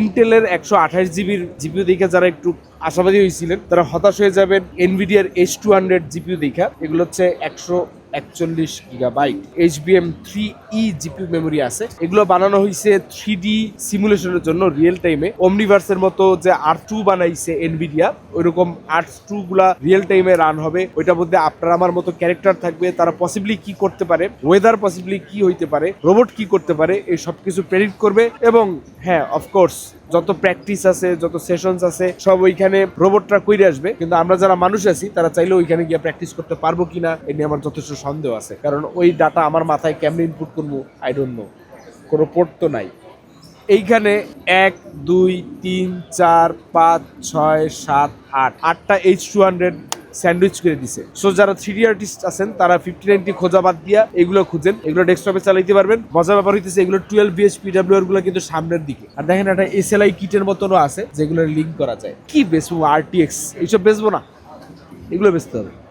ইন্টেলের একশো আঠাশ জিবির জিপিও দেখা যারা একটু আশাবাদী হয়েছিলেন, তারা হতাশ হয়ে যাবেন। এনভিডিয়ার এস টু হান্ড্রেড জিপিও দেখা। এগুলো হচ্ছে একশো একচল্লিশ gigabyte H B M three E GP memory আছে। এগুলো বানানো হয়েছে থ্রি ডি সিমুলেশনের জন্য রিয়েল টাইমে ওমনিভার্সের মতো যে আর টু বানাইছে এনভিডিয়া ওইরকম আর টু গুলা রিয়েল টাইমে রান হবে। ওইটার মধ্যে আপনার আমার মতো ক্যারেক্টার থাকবে, তারা পসিবলি কি করতে পারে ওয়েদার পসিবলি কি হইতে পারে রোবট কি করতে পারে, এই সব কিছু প্রেডিক্ট করবে এবং হ্যাঁ অফকোর্স যত প্র্যাকটিস আছে, যত সেশনস আছে, সব ওইখানে রোবটরা কইরে আসবে। কিন্তু আমরা যারা মানুষ আছি, তারা চাইলে ওইখানে গিয়ে প্র্যাকটিস করতে পারব কিনা, এ নিয়ে আমার যথেষ্ট সন্দেহ আছে। কারণ ওই ডাটা আমার মাথায় কেমনে ইনপুট করব আই ডোন্ট নো কোনো পোর্ট তো নাই। এইখানে এক, দুই, তিন, চার, পাঁচ, ছয়, সাত, আট। আটটা এইচ টু হান্ড্রেড স্যান্ডউইচ করে দিছে। সো যারা থ্রি আর্টিস্ট আছেন, তারা ফিফটি নাইনটি খোঁজা বাদ দিয়া এগুলো খুঁজেন। এগুলো ডেস্কটপে চালাইতে পারবেন। মজার ব্যাপার হইতেছে, এগুলো টুয়েলভ বিএস পিডাব্লিউ গুলো কিন্তু সামনের দিকে। আর দেখেন, একটা এসএলআই কিটের মতনও আছে, যেগুলো লিঙ্ক করা যায়। কি বেচবো এক্স এইসব বেচবো না। এগুলো বেচতে হবে।